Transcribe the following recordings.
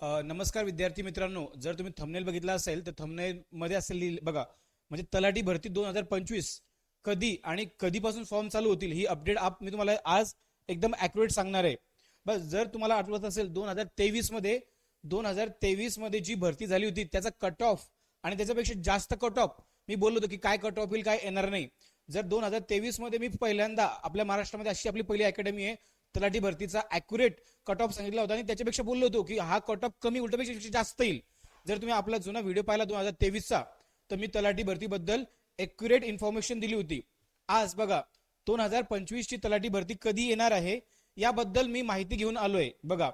नमस्कार विद्यार्थी मित्रांनो जर तुम्ही थंबनेल बघितला असेल तर थंबनेल मध्ये असेल लिहिलं- बघा म्हणजे तलाठी भरती दोन हजार पंचवीस कधी आणि कधीपासून फॉर्म चालू होतील ही अपडेट आप मी तुम्हाला आज एकदम अॅक्युरेट सांगणार आहे. बस जर तुम्हाला आठवत असेल दोन हजार तेवीसमध्ये दोन हजार तेवीसमध्ये जी भरती झाली होती त्याचा कट ऑफ आणि त्याच्यापेक्षा जास्त कट ऑफ मी बोललो होतो की काय कट ऑफ होईल काय येणार नाही. जर दोन हजार तेवीसमध्ये मी पहिल्यांदा आपल्या महाराष्ट्रामध्ये अशी आपली पहिली अकॅडमी आहे तलाठी भरतीचा अॅक्युरेट कट ऑफ सांगितला होता आणि त्याच्यापेक्षा बोललो होतो की हा कट ऑफ कमी उलटपेक्षा जास्त येईल. जर तुम्ही आपला जुना व्हिडिओ पाहिला दोन हजार तेवीसचा तर मी तलाठी भरतीबद्दल अॅक्युरेट इन्फॉर्मेशन दिली होती. आज बघा दोन हजार पंचवीस ची तलाठी भरती कधी येणार आहे याबद्दल मी माहिती घेऊन आलोय. बघा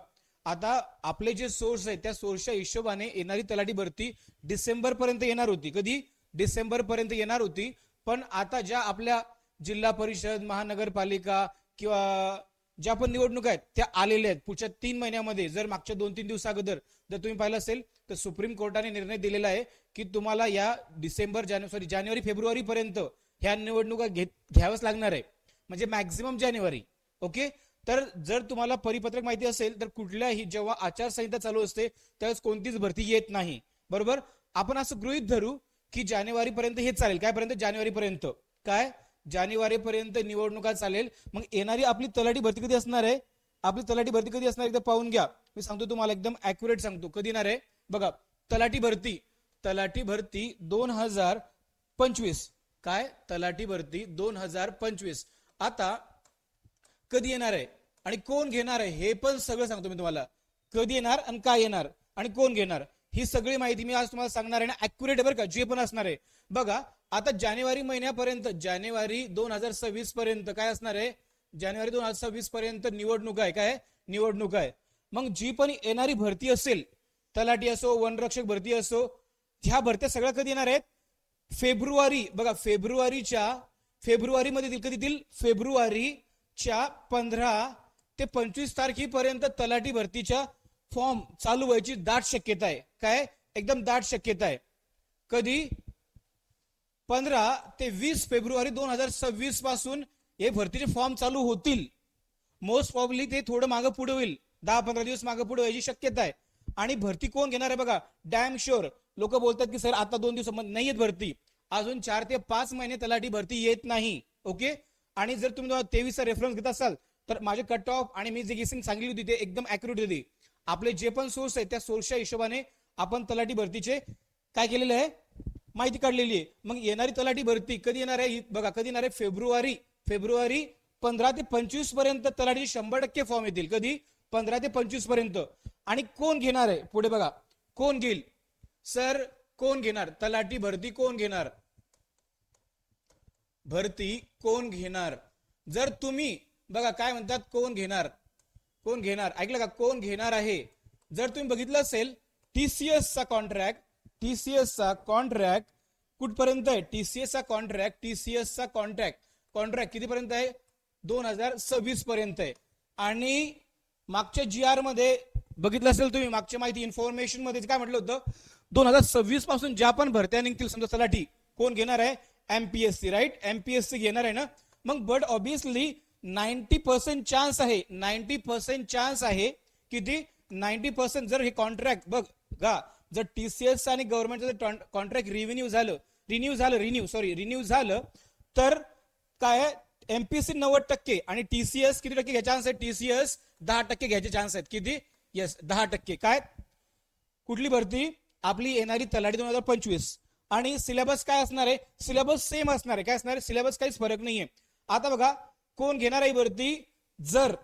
आता आपले जे सोर्स आहे त्या सोर्सच्या हिशोबाने येणारी तलाठी भरती डिसेंबर पर्यंत येणार होती. कधी? डिसेंबर पर्यंत येणार होती. पण आता ज्या आपल्या जिल्हा परिषद महानगरपालिका किंवा ज्या पण निवडणुका आहेत त्या आलेल्या आहेत. पुढच्या तीन महिन्यामध्ये जर मागच्या दोन तीन दिवसा अगोदर जर तुम्ही पाहिलं असेल तर सुप्रीम कोर्टाने निर्णय दिलेला आहे की तुम्हाला या डिसेंबर जानेवारी सॉरी जानेवारी फेब्रुवारी पर्यंत ह्या निवडणुका घेत घ्यावंच लागणार आहे. म्हणजे मॅक्झिमम जानेवारी. ओके तर जर तुम्हाला परिपत्रक माहिती असेल तर कुठल्याही जेव्हा आचारसंहिता चालू असते त्यावेळेस कोणतीच भरती येत नाही. बरोबर? आपण असं गृहित धरू की जानेवारी पर्यंत हे चालेल. काय पर्यंत जानेवारी पर्यंत काय? जानेवारीपर्यंत निवडणुका चालेल. मग येणारी आपली तलाठी भरती कधी असणार आहे? आपली तलाठी भरती कधी असणार एकदा पाहून घ्या. मी सांगतो तुम्हाला एकदम अॅक्युरेट सांगतो. कधी येणार आहे? बघा तलाठी भरती. तलाठी भरती दोन हजार पंचवीस. काय? तलाठी भरती दोन हजार पंचवीस. आता कधी येणार आहे? आणि कोण घेणार आहे? हे पण सगळं सांगतो मी तुम्हाला. कधी येणार आणि काय येणार? आणि कोण घेणार? ही सगळी माहिती मी आज तुम्हाला सांगणार आहे ना अॅक्युरेट बरं का जे पण असणार आहे. बघा आता जानेवारी महिन्यापर्यंत जानेवारी दोन हजार सव्वीस पर्यंत काय असणार आहे? जानेवारी दोन हजार सव्वीस पर्यंत निवडणूक आहे. काय? निवडणूक आहे. मग जी पण येणारी भरती असेल तलाठी असो वनरक्षक भरती असो ह्या भरत्या सगळ्या कधी येणार आहेत? फेब्रुवारी बघा फेब्रुवारीच्या फेब्रुवारीमध्ये येतील कधी येतील? फेब्रुवारीच्या पंधरा ते पंचवीस तारखेपर्यंत तलाठी भरतीच्या फॉर्म चालू व्हायची दाट शक्यता आहे. काय? एकदम दाट शक्यता आहे. कधी? पंधरा ते वीस फेब्रुवारी दोन हजार सव्वीसपासून हे भरतीचे फॉर्म चालू होतील. मोस्ट प्रॉब्ली ते थोडं मागं पुढे होईल. दहा पंधरा दिवस मागं पुढे व्हायची शक्यता आहे. आणि भरती कोण घेणार आहे बघा? डॅम शुअर लोक बोलतात की सर आता दोन दिवसामध्ये नाही येत भरती. अजून चार ते पाच महिने तलाठी भरती येत नाही. ओके? आणि जर तुम्ही तेवीसचा रेफरन्स घेत असाल तर माझे कट ऑफ आणि मी जे गेसिंग सांगली होती ते एकदम अॅक्युरेट होती. आपले जे पण सोर्स आहे त्या सोर्सच्या हिशोबाने आपण तलाठी भरतीचे काय केलेलं आहे माहिती काढलेली आहे. मग येणारी तलाठी भरती कधी येणार आहे? बघा कधी येणार आहे? फेब्रुवारी फेब्रुवारी पंधरा ते पंचवीसपर्यंत तलाठी शंभर टक्के फॉर्म येतील. कधी? पंधरा ते पंचवीसपर्यंत. आणि कोण घेणार आहे? पुढे बघा कोण घेईल? सर कोण घेणार? तलाठी भरती कोण घेणार? भरती कोण घेणार? जर तुम्ही बघा काय म्हणतात कोण घेणार? कोण घेणार? ऐकलं का? कोण घेणार आहे? जर तुम्ही बघितलं असेल टीसीएस चा कॉन्ट्रॅक्ट टीसीएस चा कॉन्ट्रॅक्ट कुठपर्यंत आहे? टीसीएस चा कॉन्ट्रॅक्ट टीसीएस चा कॉन्ट्रॅक्ट कॉन्ट्रॅक्ट कितीपर्यंत आहे? दोन हजार सव्वीस पर्यंत आहे. आणि मागच्या जी आरमध्ये बघितलं असेल तुम्ही मागच्या माहिती इन्फॉर्मेशनमध्ये काय म्हटलं होतं? दोन हजार सव्वीसपासून ज्या पण भरत्या निघतील समजा तलाठी कोण घेणार आहे? एमपीएससी राईट एमपीएससी घेणार आहे ना? मग but obviously ninety percent chance आहे. नाईन्टी पर्सेंट चान्स आहे किती नाईन्टी पर्सेंट जर हे कॉन्ट्रॅक्ट बघ गा जर टीसीएस आणि गव्हर्नमेंटचं कॉन्ट्रॅक्ट रिव्हेन्यू झालं रिन्यू झालं रिन्यू सॉरी रिन्यू झालं तर काय एमपीसी नव्वद टक्के आणि टीसीएस किती टक्के घ्यायचे चान्स आहेत? टीसीएस दहा टक्के घ्यायचे चान्स आहेत. किती? येस दहा टक्के. काय? कुठली भरती? आपली येणारी तलाठी दोन हजार पंचवीस. आणि सिलेबस काय असणार आहे? सिलेबस सेम असणार आहे. काय असणार आहे? सिलेबस काहीच फरक नाहीये. आता बघा कोण घेणार आहे भरती? जर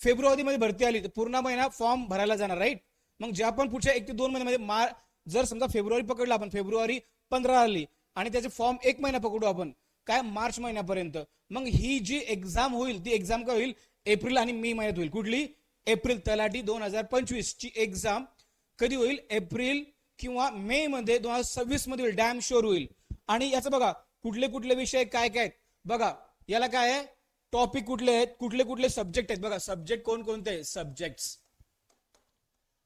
फेब्रुवारीमध्ये भरती आली तर पूर्ण महिना फॉर्म भरायला जाणार राईट मग जे आपण पुढच्या एक ते दोन महिन्यामध्ये मार जर समजा फेब्रुवारी पकडला आपण फेब्रुवारी पंधरा आली आणि त्याचे फॉर्म एक महिना पकडू आपण काय? मार्च महिन्यापर्यंत. मग ही जी एक्झाम होईल ती एक्झाम काय होईल? एप्रिल आणि मे महिन्यात होईल. कुठली? एप्रिल तलाठी दोन हजार पंचवीस ची एक्झाम कधी होईल? एप्रिल किंवा मे मध्ये दोन हजार सव्वीसमध्ये होईल. डॅम शोर होईल. आणि याचं बघा कुठले कुठले विषय काय काय आहेत? बघा याला काय आहे? टॉपिक कुठले आहेत? कुठले कुठले सब्जेक्ट आहेत? बघा सब्जेक्ट कोण कोणते आहेत? सब्जेक्ट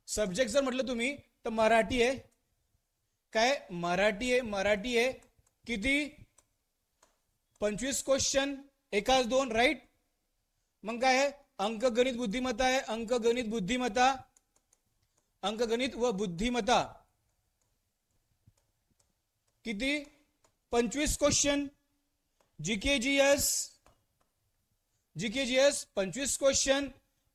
सब्जेक्ट जर म्हटलं तुम्ही तर मराठी आहे. काय? मराठी आहे मराठी आहे. किती? पंचवीस क्वेश्चन एकाच दोन राईट मग काय आहे? अंकगणित बुद्धिमत्ता आहे. अंक गणित बुद्धिमत्ता. अंक गणित व बुद्धिमत्ता. किती? पंचवीस question GK G S GK G S पंचवीस क्वेश्चन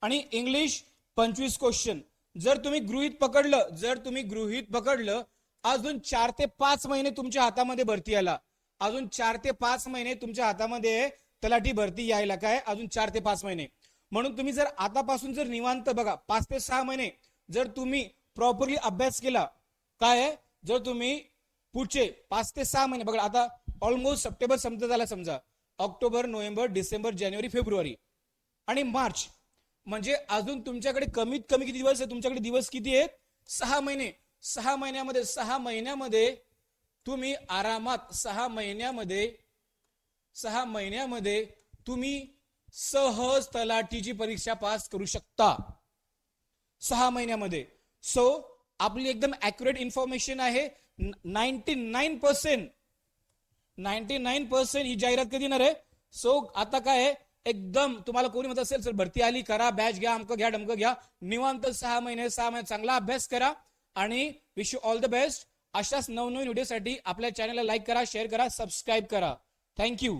आणि इंग्लिश पंचवीस क्वेश्चन जर तुम्ही गृहित पकडलं जर तुम्ही गृहित पकडलं अजून चार ते पाच महिने तुमच्या हातामध्ये भरती आला. अजून चार ते पाच महिने तुमच्या हातामध्ये तलाठी भरती यायला काय? अजून चार ते पाच महिने. म्हणून तुम्ही जर आतापासून जर निवांत बघा पाच ते सहा महिने जर तुम्ही प्रॉपरली अभ्यास केला काय जर तुम्ही पुढचे पाच ते सहा महिने बघा आता ऑलमोस्ट सप्टेंबर संपत झाला समजा. ऑक्टोबर नोव्हेंबर डिसेंबर जानेवारी फेब्रुवारी आणि मार्च. म्हणजे अजून तुमच्याकडे कमीत कमी किती दिवस आहे? तुमच्याकडे दिवस किती आहेत? सहा महिने. सहा महिन्यामध्ये सहा महिन्यामध्ये तुम्ही आरामात सहा महिन्यामध्ये सहा महिन्यामध्ये तुम्ही सहज तलाठीची परीक्षा पास करू शकता. सहा महिन्यामध्ये. सो आपली एकदम अॅक्युरेट इन्फॉर्मेशन आहे. Ninety nine percent ninety nine percent ही जाहिरात कधी येणार आहे? सो आता काय आहे? एकदम तुम्हाला कोणी म्हणत असेल सर भरती आली करा बॅच घ्या अमकं घ्या डमकं घ्या. निवांत सहा महिने सहा महिने चांगला अभ्यास करा आणि wish you all the best अशाच नवनवीन व्हिडिओसाठी आपल्या चॅनलला लाईक करा शेअर करा सबस्क्राईब करा. थँक्यू